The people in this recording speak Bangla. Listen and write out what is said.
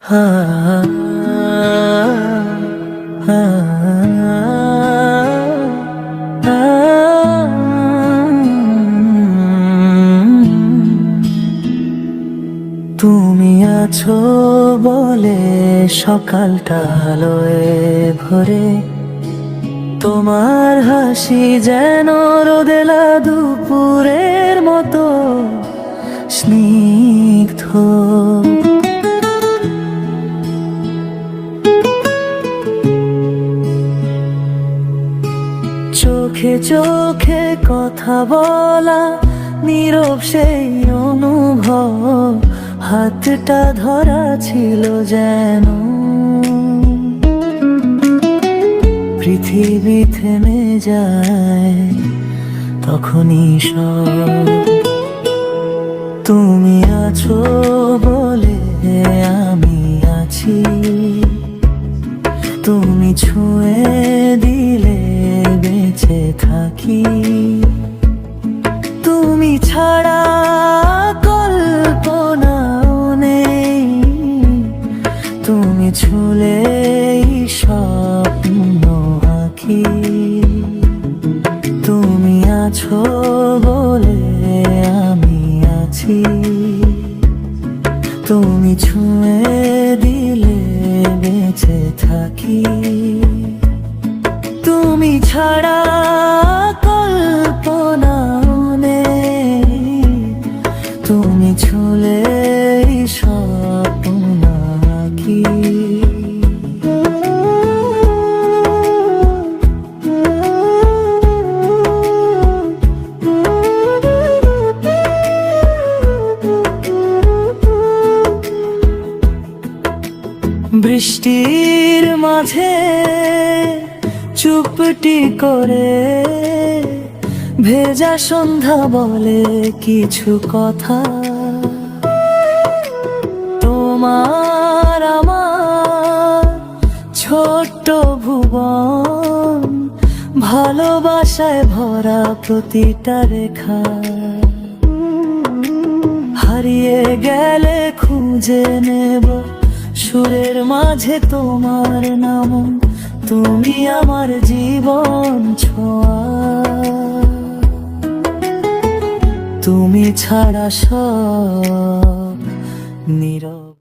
তুমি আছো বলে সকালটা আলোয় ভরে তোমার হাসি যেন রোদেলা দুপুরের মতো স্নিগ্ধ চোখে চোখে কথা বলা নীরব সেই অনুভব। হাতটা ধরা ছিল যেন। পৃথিবী থেমে যায় তখনই সব। তুমি আছো বলে আমি আছি। তুমি ছুঁয়ে দিলে বেঁচে থাকি। তুমি ছাড়া কল্পনাও নেই। তুমি ছুলে স্বপ্ন আঁকি। তুমি আছো বলে আমি আছি। তুমি ছুঁয়ে দিলে বেঁচে থাকি। তুমি ছাড়া কল্পনাও নেই। তুমি ছুলে স্বপ্ন আঁকি। বৃষ্টির মাঝে চুপটি করে। ভেজা সন্ধ্যা বলে কিছু কথা। তোমার আমার ছোট্ট ভুবন, ভালোবাসায় ভরা প্রতিটা রেখা। হারিয়ে গেলে খুঁজে নেব সুরের মাঝে তোমার নাম তুমি আমার জীবন ছোঁয়া। তুমি ছাড়া সব নীরব।